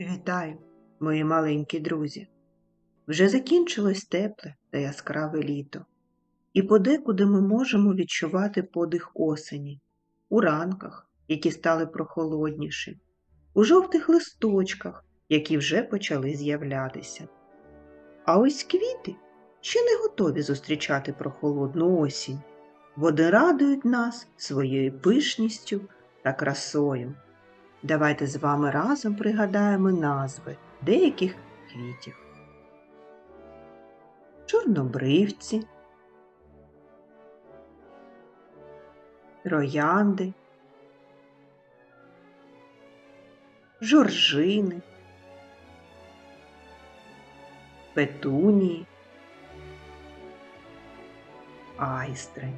Вітаю, мої маленькі друзі! Вже закінчилось тепле та яскраве літо, і подекуди ми можемо відчувати подих осені у ранках, які стали прохолодніші, у жовтих листочках, які вже почали з'являтися. А ось квіти ще не готові зустрічати прохолодну осінь. Вони радують нас своєю пишністю та красою. Давайте з вами разом пригадаємо назви деяких квітів. Чорнобривці, троянди, жоржини, петунії, айстри.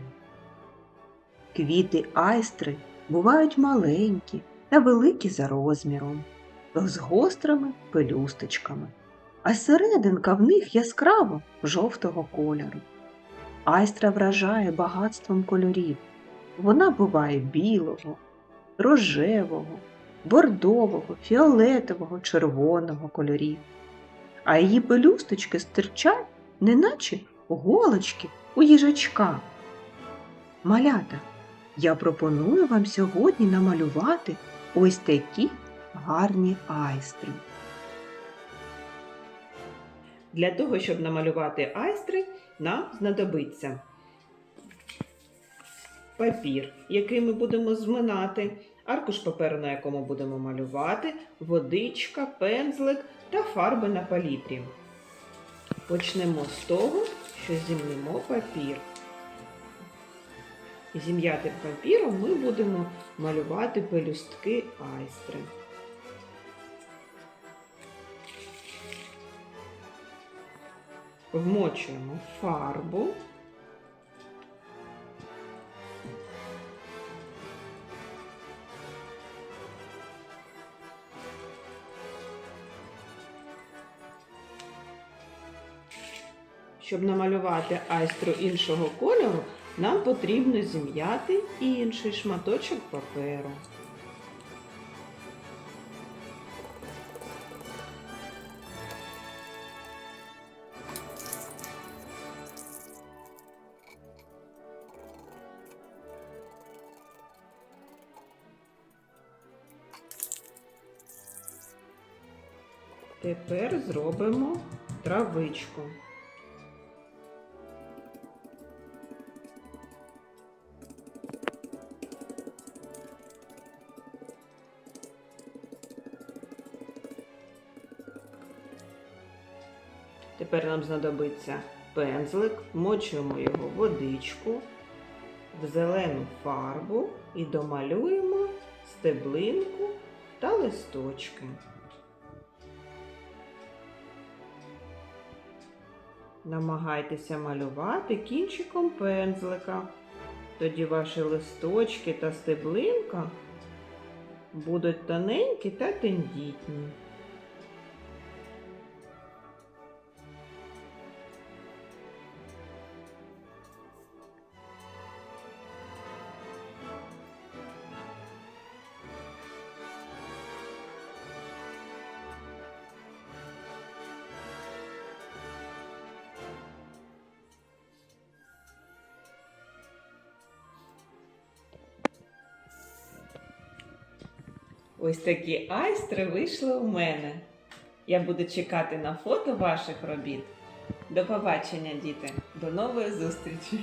Квіти айстри бувають маленькі та великі за розміром, з гострими пелюсточками, а серединка в них яскраво жовтого кольору. Айстра вражає багатством кольорів. Вона буває білого, рожевого, бордового, фіолетового, червоного кольорів. А її пелюсточки стирчать, неначе голочки у їжачка. Малята, я пропоную вам сьогодні намалювати ось такі гарні айстри. Для того, щоб намалювати айстри, нам знадобиться папір, який ми будемо зминати, аркуш паперу, на якому будемо малювати, водичка, пензлик та фарби на палітрі. Почнемо з того, що зімнемо папір. Зім'ятим папіром ми будемо малювати пелюстки айстри. Вмочуємо фарбу. Щоб намалювати айстру іншого кольору, нам потрібно зім'яти інший шматочок паперу. Тепер зробимо травичку. Тепер нам знадобиться пензлик, мочуємо його в водичку, в зелену фарбу і домалюємо стеблинку та листочки. Намагайтеся малювати кінчиком пензлика. Тоді ваші листочки та стеблинка будуть тоненькі та тендітні. Ось такі айстри вийшли у мене. Я буду чекати на фото ваших робіт. До побачення, діти. До нової зустрічі!